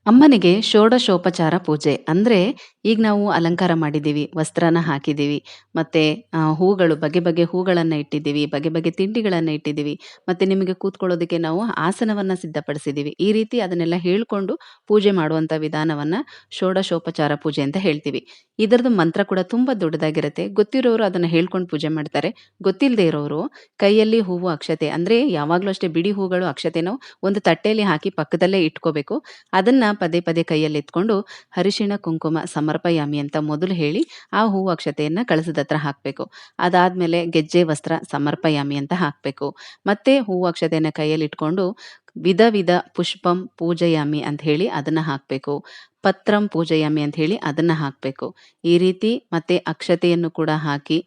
ಅಮ್ಮನಿಗೆ ಷೋಡಶೋಪಚಾರ ಪೂಜೆ. ಅಂದ್ರೆ ಈಗ ನಾವು ಅಲಂಕಾರ ಮಾಡಿದ್ದೀವಿ, ವಸ್ತ್ರನ ಹಾಕಿದ್ದೀವಿ, ಮತ್ತೆ ಹೂಗಳು, ಬಗೆ ಬಗೆ ಹೂಗಳನ್ನ ಇಟ್ಟಿದ್ದೀವಿ, ಬಗೆ ಬಗೆ ತಿಂಡಿಗಳನ್ನ ಇಟ್ಟಿದ್ದೀವಿ, ಮತ್ತೆ ನಿಮಗೆ ಕೂತ್ಕೊಳ್ಳೋದಕ್ಕೆ ನಾವು ಆಸನವನ್ನ ಸಿದ್ಧಪಡಿಸಿದ್ದೀವಿ. ಈ ರೀತಿ ಅದನ್ನೆಲ್ಲ ಹೇಳ್ಕೊಂಡು ಪೂಜೆ ಮಾಡುವಂತ ವಿಧಾನವನ್ನ ಷೋಡಶೋಪಚಾರ ಪೂಜೆ ಅಂತ ಹೇಳ್ತೀವಿ. ಇದರದ್ದು ಮಂತ್ರ ಕೂಡ ತುಂಬಾ ದೊಡ್ಡದಾಗಿರುತ್ತೆ. ಗೊತ್ತಿರೋರು ಅದನ್ನ ಹೇಳ್ಕೊಂಡು ಪೂಜೆ ಮಾಡ್ತಾರೆ. ಗೊತ್ತಿಲ್ಲದೆ ಇರೋರು ಕೈಯಲ್ಲಿ ಹೂವು ಅಕ್ಷತೆ, ಅಂದ್ರೆ ಯಾವಾಗ್ಲೂ ಅಷ್ಟೇ ಬಿಡಿ ಹೂಗಳು ಅಕ್ಷತೆನೋ ಒಂದು ತಟ್ಟೆಯಲ್ಲಿ ಹಾಕಿ ಪಕ್ಕದಲ್ಲೇ ಇಟ್ಕೋಬೇಕು. ಅದನ್ನ ಪದೇ ಪದೇ ಕೈಯಲ್ಲಿತ್ಕೊಂಡು ಹರಿಶಿಣ ಕುಂಕುಮ ಸಮರ್ಪಯಾಮಿ ಅಂತ ಮೊದಲು ಹೇಳಿ ಆ ಹೂವು ಅಕ್ಷತೆಯನ್ನು ಕಳಸದ ಹತ್ರ ಹಾಕಬೇಕು. ಅದಾದಮೇಲೆ ಗೆಜ್ಜೆ, ವಸ್ತ್ರ ಸಮರ್ಪಯಾಮಿ ಅಂತ ಹಾಕಬೇಕು. ಮತ್ತೆ ಹೂವು ಅಕ್ಷತೆಯನ್ನು ಕೈಯಲ್ಲಿಟ್ಕೊಂಡು ವಿಧ ವಿಧ ಪುಷ್ಪಂ ಪೂಜಯಾಮಿ ಅಂತ ಹೇಳಿ ಅದನ್ನ ಹಾಕಬೇಕು. ಪತ್ರಂ ಪೂಜಯಾಮಿ ಅಂತ ಹೇಳಿ ಅದನ್ನ ಹಾಕಬೇಕು. ಈ ರೀತಿ ಮತ್ತೆ ಅಕ್ಷತೆಯನ್ನು ಕೂಡ ಹಾಕಿ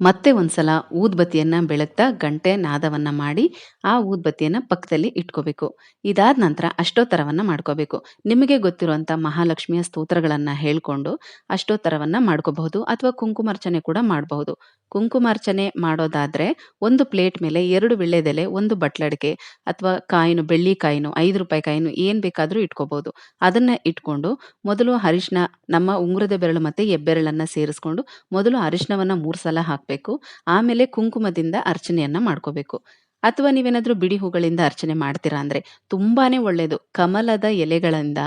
ಮತ್ತೆ ಒಂದ್ಸಲ ಊದ್ಬತ್ತಿಯನ್ನ ಬೆಳಗ್ತಾ ಗಂಟೆ ನಾದವನ್ನ ಮಾಡಿ ಆ ಊದ್ಬತ್ತಿಯನ್ನ ಪಕ್ಕದಲ್ಲಿ ಇಟ್ಕೋಬೇಕು. ಇದಾದ ನಂತರ ಅಷ್ಟೋತ್ತರವನ್ನ ಮಾಡ್ಕೋಬೇಕು. ನಿಮಗೆ ಗೊತ್ತಿರುವಂತ ಮಹಾಲಕ್ಷ್ಮಿಯ ಸ್ತೋತ್ರಗಳನ್ನ ಹೇಳ್ಕೊಂಡು ಅಷ್ಟೋತ್ತರವನ್ನ ಮಾಡ್ಕೋಬಹುದು ಅಥವಾ ಕುಂಕುಮಾರ್ಚನೆ ಕೂಡ ಮಾಡಬಹುದು. ಕುಂಕುಮಾರ್ಚನೆ ಮಾಡೋದಾದ್ರೆ ಒಂದು ಪ್ಲೇಟ್ ಮೇಲೆ ಎರಡು ವಿಳ್ಳೆದೆಲೆ, ಒಂದು ಬಟ್ಲಡಿಕೆ ಅಥವಾ ಕಾಯಿನು, ಬೆಳ್ಳಿ ಕಾಯಿನು, ಐದು ರೂಪಾಯಿ ಕಾಯಿನು ಏನ್ ಬೇಕಾದ್ರೂ ಇಟ್ಕೋಬಹುದು. ಅದನ್ನ ಇಟ್ಕೊಂಡು ಮೊದಲು ಅರಿಶಿನ ನಮ್ಮ ಉಂಗುರದ ಬೆರಳು ಮತ್ತೆ ಎಬ್ಬೆರಳನ್ನ ಸೇರಿಸ್ಕೊಂಡು ಮೊದಲು ಅರಿಶಿನವನ್ನ ಮೂರು ಸಲ ಹಾಕ್ಬೇಕು. ಆಮೇಲೆ ಕುಂಕುಮದಿಂದ ಅರ್ಚನೆಯನ್ನ ಮಾಡ್ಕೋಬೇಕು. ಅಥವಾ ನೀವೇನಾದ್ರೂ ಬಿಡಿ ಹೂಗಳಿಂದ ಅರ್ಚನೆ ಮಾಡ್ತೀರಾ ಅಂದ್ರೆ ತುಂಬಾನೇ ಒಳ್ಳೇದು. ಕಮಲದ ಎಲೆಗಳಿಂದ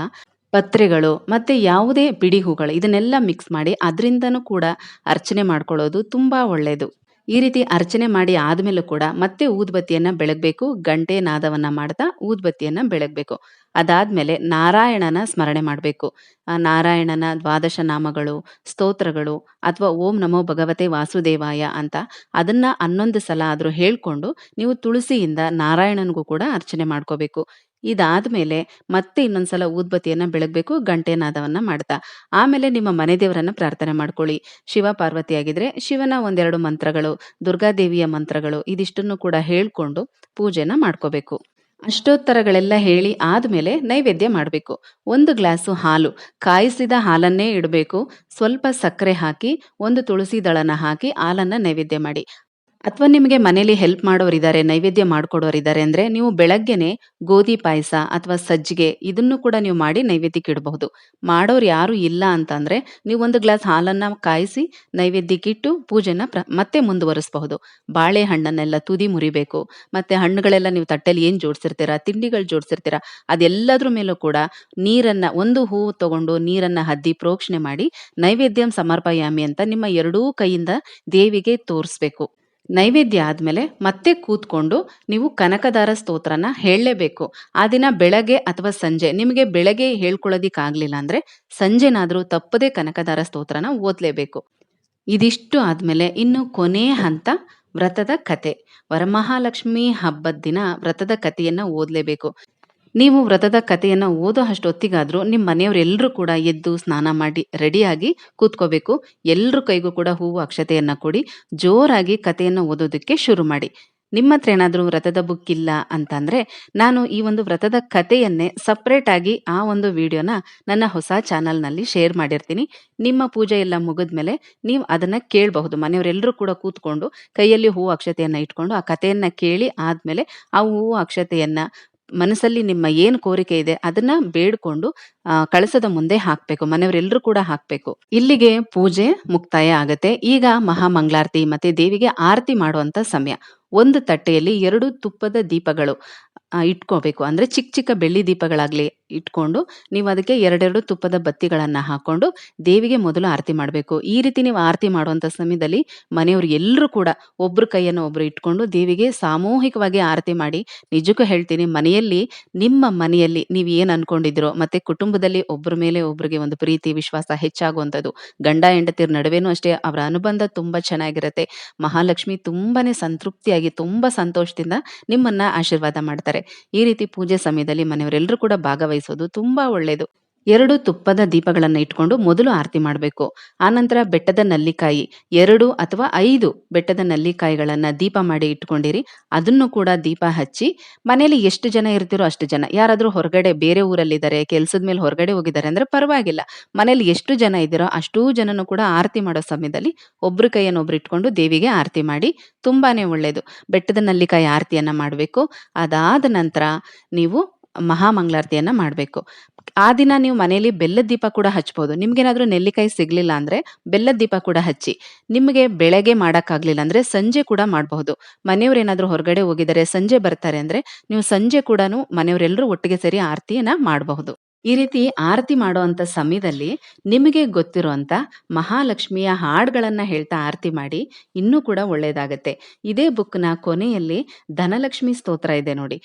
ಪತ್ರೆಗಳು ಮತ್ತೆ ಯಾವುದೇ ಬಿಡಿ ಹೂಗಳು ಇದನ್ನೆಲ್ಲ ಮಿಕ್ಸ್ ಮಾಡಿ ಅದರಿಂದನೂ ಕೂಡ ಅರ್ಚನೆ ಮಾಡ್ಕೊಳ್ಳೋದು ತುಂಬಾ ಒಳ್ಳೇದು. ಈ ರೀತಿ ಅರ್ಚನೆ ಮಾಡಿ ಆದ್ಮೇಲೂ ಕೂಡ ಮತ್ತೆ ಊದ್ಬತ್ತಿಯನ್ನ ಬೆಳಗ್ಬೇಕು, ಗಂಟೆ ನಾದವನ್ನ ಮಾಡ್ತಾ ಊದ್ಬತ್ತಿಯನ್ನ ಬೆಳಗ್ಬೇಕು. ಅದಾದ್ಮೇಲೆ ನಾರಾಯಣನ ಸ್ಮರಣೆ ಮಾಡಬೇಕು. ಆ ನಾರಾಯಣನ ದ್ವಾದಶ ನಾಮಗಳು ಸ್ತೋತ್ರಗಳು ಅಥವಾ ಓಂ ನಮೋ ಭಗವತೆ ವಾಸುದೇವಾಯ ಅಂತ ಅದನ್ನ ಹನ್ನೊಂದು ಸಲ ಆದ್ರೂ ಹೇಳ್ಕೊಂಡು ನೀವು ತುಳಸಿಯಿಂದ ನಾರಾಯಣನಿಗೂ ಕೂಡ ಅರ್ಚನೆ ಮಾಡ್ಕೋಬೇಕು. ಇದಾದ್ಮೇಲೆ ಮತ್ತೆ ಇನ್ನೊಂದ್ಸಲ ಊದ್ಬತ್ತಿಯನ್ನ ಬೆಳಗ್ಬೇಕು ಗಂಟೆ ನಾದವನ್ನ ಮಾಡ್ತಾ. ಆಮೇಲೆ ನಿಮ್ಮ ಮನೆ ದೇವರನ್ನ ಪ್ರಾರ್ಥನೆ ಮಾಡ್ಕೊಳ್ಳಿ. ಶಿವ ಪಾರ್ವತಿ ಆಗಿದ್ರೆ ಶಿವನ ಒಂದೆರಡು ಮಂತ್ರಗಳು ದುರ್ಗಾದೇವಿಯ ಮಂತ್ರಗಳು ಇದಿಷ್ಟನ್ನು ಕೂಡ ಹೇಳ್ಕೊಂಡು ಪೂಜೆನ ಮಾಡ್ಕೋಬೇಕು. ಅಷ್ಟೋತ್ತರಗಳೆಲ್ಲ ಹೇಳಿ ಆದ್ಮೇಲೆ ನೈವೇದ್ಯ ಮಾಡಬೇಕು. ಒಂದು ಗ್ಲಾಸು ಹಾಲು. ಕಾಯಿಸಿದ ಹಾಲನ್ನೇ ಇಡಬೇಕು. ಸ್ವಲ್ಪ ಸಕ್ಕರೆ ಹಾಕಿ, ಒಂದು ತುಳಸಿ ದಳನ ಹಾಕಿ ಹಾಲನ್ನ ನೈವೇದ್ಯ ಮಾಡಿ. ಅಥವಾ ನಿಮಗೆ ಮನೇಲಿ ಹೆಲ್ಪ್ ಮಾಡೋರಿದ್ದಾರೆ, ನೈವೇದ್ಯ ಮಾಡ್ಕೊಡೋರಿದ್ದಾರೆ ಅಂದ್ರೆ ನೀವು ಬೆಳಗ್ಗೆನೆ ಗೋಧಿ ಪಾಯಸ ಅಥವಾ ಸಜ್ಜಿಗೆ ಇದನ್ನು ಕೂಡ ನೀವು ಮಾಡಿ ನೈವೇದ್ಯಕ್ಕೆ ಇಡಬಹುದು. ಮಾಡೋರು ಯಾರು ಇಲ್ಲ ಅಂತಂದ್ರೆ ನೀವು ಒಂದು ಗ್ಲಾಸ್ ಹಾಲನ್ನ ಕಾಯಿಸಿ ನೈವೇದ್ಯಕ್ಕಿಟ್ಟು ಪೂಜೆನ ಪ್ರ ಮತ್ತೆ ಮುಂದುವರಿಸಬಹುದು. ಬಾಳೆಹಣ್ಣನ್ನೆಲ್ಲ ತುದಿ ಮುರಿಬೇಕು. ಮತ್ತೆ ಹಣ್ಣುಗಳೆಲ್ಲ ನೀವು ತಟ್ಟೆಲಿ ಏನ್ ಜೋಡಿಸಿರ್ತೀರಾ, ತಿಂಡಿಗಳು ಜೋಡಿಸಿರ್ತೀರಾ ಅದೆಲ್ಲದ್ರ ಮೇಲೂ ಕೂಡ ನೀರನ್ನ ಒಂದು ಹೂವು ತಗೊಂಡು ನೀರನ್ನ ಹದ್ದಿ ಪ್ರೋಕ್ಷಣೆ ಮಾಡಿ ನೈವೇದ್ಯಂ ಸಮರ್ಪಯಾಮಿ ಅಂತ ನಿಮ್ಮ ಎರಡೂ ಕೈಯಿಂದ ದೇವಿಗೆ ತೋರಿಸ್ಬೇಕು. ನೈವೇದ್ಯ ಆದಮೇಲೆ ಮತ್ತೆ ಕೂತ್ಕೊಂಡು ನೀವು ಕನಕದಾರ ಸ್ತೋತ್ರನ ಹೇಳಲೇಬೇಕು. ಆ ದಿನ ಬೆಳಗ್ಗೆ ಅಥವಾ ಸಂಜೆ, ನಿಮಗೆ ಬೆಳಗ್ಗೆ ಹೇಳ್ಕೊಳ್ಳೋದಿಕ್ಕಾಗಲಿಲ್ಲ ಅಂದರೆ ಸಂಜೆನಾದರೂ ತಪ್ಪದೇ ಕನಕದಾರ ಸ್ತೋತ್ರನ ಓದಲೇಬೇಕು. ಇದಿಷ್ಟು ಆದಮೇಲೆ ಇನ್ನು ಕೊನೆ ಹಂತ ವ್ರತದ ಕತೆ. ವರಮಹಾಲಕ್ಷ್ಮಿ ಹಬ್ಬದ ದಿನ ವ್ರತದ ಕಥೆಯನ್ನ ಓದಲೇಬೇಕು. ನೀವು ವ್ರತದ ಕಥೆಯನ್ನು ಓದೋ ಅಷ್ಟೊತ್ತಿಗಾದ್ರೂ ನಿಮ್ಮ ಮನೆಯವರೆಲ್ಲರೂ ಕೂಡ ಎದ್ದು ಸ್ನಾನ ಮಾಡಿ ರೆಡಿಯಾಗಿ ಕೂತ್ಕೋಬೇಕು. ಎಲ್ಲರ ಕೈಗೂ ಕೂಡ ಹೂವು, ಅಕ್ಷತೆಯನ್ನು ಕೊಡಿ. ಜೋರಾಗಿ ಕಥೆಯನ್ನು ಓದೋದಕ್ಕೆ ಶುರು ಮಾಡಿ. ನಿಮ್ಮ ಹತ್ರ ಏನಾದರೂ ವ್ರತದ ಬುಕ್ ಇಲ್ಲ ಅಂತಂದ್ರೆ ನಾನು ಈ ಒಂದು ವ್ರತದ ಕಥೆಯನ್ನೇ ಸಪ್ರೇಟ್ ಆಗಿ ಆ ಒಂದು ವಿಡಿಯೋನ ನನ್ನ ಹೊಸ ಚಾನಲ್‌ನಲ್ಲಿ ಶೇರ್ ಮಾಡಿರ್ತೀನಿ. ನಿಮ್ಮ ಪೂಜೆ ಎಲ್ಲ ಮುಗಿದ್ಮೇಲೆ ನೀವು ಅದನ್ನ ಕೇಳಬಹುದು. ಮನೆಯವರೆಲ್ಲರೂ ಕೂಡ ಕೂತ್ಕೊಂಡು ಕೈಯಲ್ಲಿ ಹೂವು, ಅಕ್ಷತೆಯನ್ನ ಇಟ್ಕೊಂಡು ಆ ಕಥೆಯನ್ನ ಕೇಳಿ ಆದ್ಮೇಲೆ ಆ ಹೂವು, ಅಕ್ಷತೆಯನ್ನ ಮನಸ್ಸಲ್ಲಿ ನಿಮ್ಮ ಏನು ಕೋರಿಕೆ ಇದೆ ಅದನ್ನ ಬೇಡ್ಕೊಂಡು ಕಳಸದ ಮುಂದೆ ಹಾಕ್ಬೇಕು. ಮನೆಯವರೆಲ್ಲರೂ ಕೂಡ ಹಾಕ್ಬೇಕು. ಇಲ್ಲಿಗೆ ಪೂಜೆ ಮುಕ್ತಾಯ ಆಗತ್ತೆ. ಈಗ ಮಹಾಮಂಗಳಾರತಿ ಮತ್ತೆ ದೇವಿಗೆ ಆರತಿ ಮಾಡುವಂತ ಸಮಯ. ಒಂದು ತಟ್ಟೆಯಲ್ಲಿ ಎರಡು ತುಪ್ಪದ ದೀಪಗಳು ಇಟ್ಕೋಬೇಕು. ಅಂದ್ರೆ ಚಿಕ್ಕ ಚಿಕ್ಕ ಬೆಳ್ಳಿ ದೀಪಗಳಾಗ್ಲಿ ಇಟ್ಕೊಂಡು ನೀವು ಅದಕ್ಕೆ ಎರಡೆರಡು ತುಪ್ಪದ ಬತ್ತಿಗಳನ್ನು ಹಾಕೊಂಡು ದೇವಿಗೆ ಮೊದಲು ಆರತಿ ಮಾಡಬೇಕು. ಈ ರೀತಿ ನೀವು ಆರತಿ ಮಾಡುವಂಥ ಸಮಯದಲ್ಲಿ ಮನೆಯವರು ಎಲ್ಲರೂ ಕೂಡ ಒಬ್ಬರು ಕೈಯನ್ನು ಒಬ್ಬರು ಇಟ್ಕೊಂಡು ದೇವಿಗೆ ಸಾಮೂಹಿಕವಾಗಿ ಆರತಿ ಮಾಡಿ. ನಿಜಕ್ಕೂ ಹೇಳ್ತೀನಿ ಮನೆಯಲ್ಲಿ ನಿಮ್ಮ ಮನೆಯಲ್ಲಿ ನೀವು ಏನು ಅನ್ಕೊಂಡಿದ್ರೋ ಮತ್ತೆ ಕುಟುಂಬದಲ್ಲಿ ಒಬ್ಬರ ಮೇಲೆ ಒಬ್ಬರಿಗೆ ಒಂದು ಪ್ರೀತಿ, ವಿಶ್ವಾಸ ಹೆಚ್ಚಾಗುವಂಥದ್ದು. ಗಂಡ ಹೆಂಡತಿಯರ ನಡುವೆನೂ ಅಷ್ಟೇ ಅವರ ಅನುಬಂಧ ತುಂಬಾ ಚೆನ್ನಾಗಿರುತ್ತೆ. ಮಹಾಲಕ್ಷ್ಮಿ ತುಂಬಾನೇ ಸಂತೃಪ್ತಿಯಾಗಿ ತುಂಬಾ ಸಂತೋಷದಿಂದ ನಿಮ್ಮನ್ನ ಆಶೀರ್ವಾದ ಮಾಡ್ತಾರೆ. ಈ ರೀತಿ ಪೂಜೆ ಸಮಯದಲ್ಲಿ ಮನೆಯವರೆಲ್ಲರೂ ಕೂಡ ಭಾಗವಹಿಸೋದು ತುಂಬಾ ಒಳ್ಳೆಯದು ಎರಡು ತುಪ್ಪದ ದೀಪಗಳನ್ನ ಇಟ್ಕೊಂಡು ಮೊದಲು ಆರತಿ ಮಾಡಬೇಕು. ಆನಂತರ ಬೆಟ್ಟದ ನಲ್ಲಿಕಾಯಿ ಎರಡು ಅಥವಾ ಐದು ಬೆಟ್ಟದ ನಲ್ಲಿಕಾಯಿಗಳನ್ನ ದೀಪ ಮಾಡಿ ಇಟ್ಕೊಂಡಿರಿ. ಅದನ್ನು ಕೂಡ ದೀಪ ಹಚ್ಚಿ ಮನೆಯಲ್ಲಿ ಎಷ್ಟು ಜನ ಇರ್ತೀರೋ ಅಷ್ಟು ಜನ. ಯಾರಾದರೂ ಹೊರಗಡೆ ಬೇರೆ ಊರಲ್ಲಿದ್ದಾರೆ, ಕೆಲಸದ ಮೇಲೆ ಹೊರಗಡೆ ಹೋಗಿದ್ದಾರೆ ಅಂದ್ರೆ ಪರವಾಗಿಲ್ಲ. ಮನೇಲಿ ಎಷ್ಟು ಜನ ಇದ್ದೀರೋ ಅಷ್ಟೂ ಜನನು ಕೂಡ ಆರತಿ ಮಾಡೋ ಸಮಯದಲ್ಲಿ ಒಬ್ಬರ ಕೈಯನ್ನು ಒಬ್ರು ಇಟ್ಕೊಂಡು ದೇವಿಗೆ ಆರತಿ ಮಾಡಿ. ತುಂಬಾನೇ ಒಳ್ಳೆಯದು ಬೆಟ್ಟದ ನಲ್ಲಿಕಾಯಿ ಆರತಿಯನ್ನು ಮಾಡಬೇಕು. ಅದಾದ ನಂತರ ನೀವು ಮಹಾಮಂಗಳಾರತಿಯನ್ನ ಮಾಡಬೇಕು. ಆ ದಿನ ನೀವು ಮನೆಯಲ್ಲಿ ಬೆಲ್ಲದ ದೀಪ ಕೂಡ ಹಚ್ಬೋದು. ನಿಮ್ಗೇನಾದರೂ ನೆಲ್ಲಿಕಾಯಿ ಸಿಗಲಿಲ್ಲ ಅಂದ್ರೆ ಬೆಲ್ಲದ ದೀಪ ಕೂಡ ಹಚ್ಚಿ. ನಿಮಗೆ ಬೆಳಗ್ಗೆ ಮಾಡಕ್ಕಾಗ್ಲಿಲ್ಲ ಅಂದ್ರೆ ಸಂಜೆ ಕೂಡ ಮಾಡಬಹುದು. ಮನೆಯವರೇನಾದ್ರೂ ಹೊರಗಡೆ ಹೋಗಿದ್ದಾರೆ, ಸಂಜೆ ಬರ್ತಾರೆ ಅಂದ್ರೆ ನೀವು ಸಂಜೆ ಕೂಡನು ಮನೆಯವರೆಲ್ಲರೂ ಒಟ್ಟಿಗೆ ಸೇರಿ ಆರತಿಯನ್ನ ಮಾಡಬಹುದು. ಈ ರೀತಿ ಆರತಿ ಮಾಡುವಂತ ಸಮಯದಲ್ಲಿ ನಿಮಗೆ ಗೊತ್ತಿರುವಂತ ಮಹಾಲಕ್ಷ್ಮಿಯ ಹಾಡುಗಳನ್ನು ಹೇಳ್ತಾ ಆರತಿ ಮಾಡಿ ಇನ್ನೂ ಕೂಡ ಒಳ್ಳೇದಾಗತ್ತೆ. ಇದೇ ಬುಕ್‌ನ ಕೊನೆಯಲ್ಲಿ ಧನಲಕ್ಷ್ಮಿ ಸ್ತೋತ್ರ ಇದೆ ನೋಡಿ.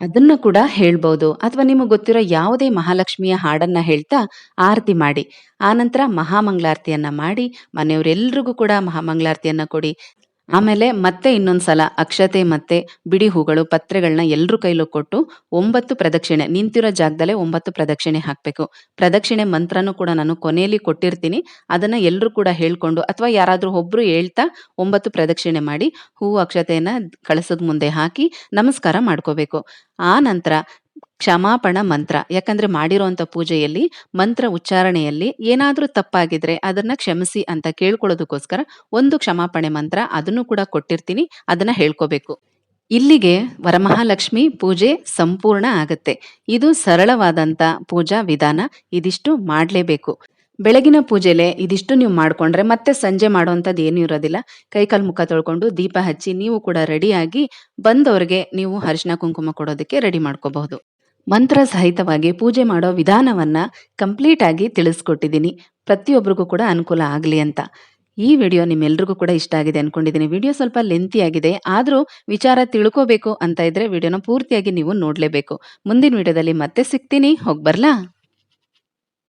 ಅದನ್ನ ಕೂಡ ಹೇಳ್ಬೋದು. ಅಥವಾ ನಿಮಗೆ ಗೊತ್ತಿರೋ ಯಾವುದೇ ಮಹಾಲಕ್ಷ್ಮಿಯ ಹಾಡನ್ನ ಹೇಳ್ತಾ ಆರತಿ ಮಾಡಿ. ಆನಂತರ ಮಹಾಮಂಗಳಾರತಿಯನ್ನ ಮಾಡಿ ಮನೆಯವರೆಲ್ರಿಗೂ ಕೂಡ ಮಹಾಮಂಗಳಾರತಿಯನ್ನ ಕೊಡಿ. ಆಮೇಲೆ ಮತ್ತೆ ಇನ್ನೊಂದ್ಸಲ ಅಕ್ಷತೆ ಮತ್ತೆ ಬಿಡಿ ಹೂಗಳು, ಪತ್ರೆಗಳನ್ನ ಎಲ್ರು ಕೈಲೂ ಕೊಟ್ಟು ಒಂಬತ್ತು ಪ್ರದಕ್ಷಿಣೆ ನಿಂತಿರೋ ಜಾಗದಲ್ಲೇ ಒಂಬತ್ತು ಪ್ರದಕ್ಷಿಣೆ ಹಾಕ್ಬೇಕು. ಪ್ರದಕ್ಷಿಣೆ ಮಂತ್ರನೂ ಕೂಡ ನಾನು ಕೊನೆಯಲ್ಲಿ ಕೊಟ್ಟಿರ್ತೀನಿ. ಅದನ್ನ ಎಲ್ರು ಕೂಡ ಹೇಳ್ಕೊಂಡು ಅಥವಾ ಯಾರಾದ್ರೂ ಒಬ್ರು ಹೇಳ್ತಾ ಒಂಬತ್ತು ಪ್ರದಕ್ಷಿಣೆ ಮಾಡಿ ಹೂವು, ಅಕ್ಷತೆಯನ್ನ ಕಳಸದ ಮುಂದೆ ಹಾಕಿ ನಮಸ್ಕಾರ ಮಾಡ್ಕೋಬೇಕು. ಆ ನಂತರ ಕ್ಷಮಾಪಣ ಮಂತ್ರ. ಯಾಕಂದ್ರೆ ಮಾಡಿರೋಂತ ಪೂಜೆಯಲ್ಲಿ, ಮಂತ್ರ ಉಚ್ಚಾರಣೆಯಲ್ಲಿ ಏನಾದರೂ ತಪ್ಪಾಗಿದ್ರೆ ಅದನ್ನ ಕ್ಷಮಿಸಿ ಅಂತ ಕೇಳ್ಕೊಳ್ಳೋದಕ್ಕೋಸ್ಕರ ಒಂದು ಕ್ಷಮಾಪಣೆ ಮಂತ್ರ ಅದನ್ನು ಕೂಡ ಕೊಟ್ಟಿರ್ತೀನಿ. ಅದನ್ನ ಹೇಳ್ಕೋಬೇಕು. ಇಲ್ಲಿಗೆ ವರಮಹಾಲಕ್ಷ್ಮಿ ಪೂಜೆ ಸಂಪೂರ್ಣ ಆಗತ್ತೆ. ಇದು ಸರಳವಾದಂತ ಪೂಜಾ ವಿಧಾನ. ಇದಿಷ್ಟು ಮಾಡ್ಲೇಬೇಕು. ಬೆಳಗಿನ ಪೂಜೆಲೆ ಇದಿಷ್ಟು ನೀವು ಮಾಡ್ಕೊಂಡ್ರೆ ಮತ್ತೆ ಸಂಜೆ ಮಾಡುವಂಥದ್ದು ಏನೂ ಇರೋದಿಲ್ಲ. ಕೈ ಕಾಲು ಮುಖ ತೊಳ್ಕೊಂಡು ದೀಪ ಹಚ್ಚಿ ನೀವು ಕೂಡ ರೆಡಿಯಾಗಿ ಬಂದವ್ರಿಗೆ ನೀವು ಅರಿಶಿನ ಕುಂಕುಮ ಕೊಡೋದಕ್ಕೆ ರೆಡಿ ಮಾಡ್ಕೋಬಹುದು. ಮಂತ್ರ ಸಹಿತವಾಗಿ ಪೂಜೆ ಮಾಡೋ ವಿಧಾನವನ್ನ ಕಂಪ್ಲೀಟ್ ಆಗಿ ತಿಳಿಸ್ಕೊಟ್ಟಿದ್ದೀನಿ. ಪ್ರತಿಯೊಬ್ಬರಿಗೂ ಕೂಡ ಅನುಕೂಲ ಆಗಲಿ ಅಂತ. ಈ ವಿಡಿಯೋ ನಿಮ್ಮೆಲ್ರಿಗೂ ಕೂಡ ಇಷ್ಟ ಆಗಿದೆ ಅನ್ಕೊಂಡಿದ್ದೀನಿ. ವಿಡಿಯೋ ಸ್ವಲ್ಪ ಲೆಂತಿ ಆಗಿದೆ. ಆದರೂ ವಿಚಾರ ತಿಳ್ಕೋಬೇಕು ಅಂತ ಇದ್ರೆ ವಿಡಿಯೋನ ಪೂರ್ತಿಯಾಗಿ ನೀವು ನೋಡ್ಲೇಬೇಕು. ಮುಂದಿನ ವಿಡಿಯೋದಲ್ಲಿ ಮತ್ತೆ ಸಿಗ್ತೀನಿ. ಹೋಗ್ಬರ್ಲಾ?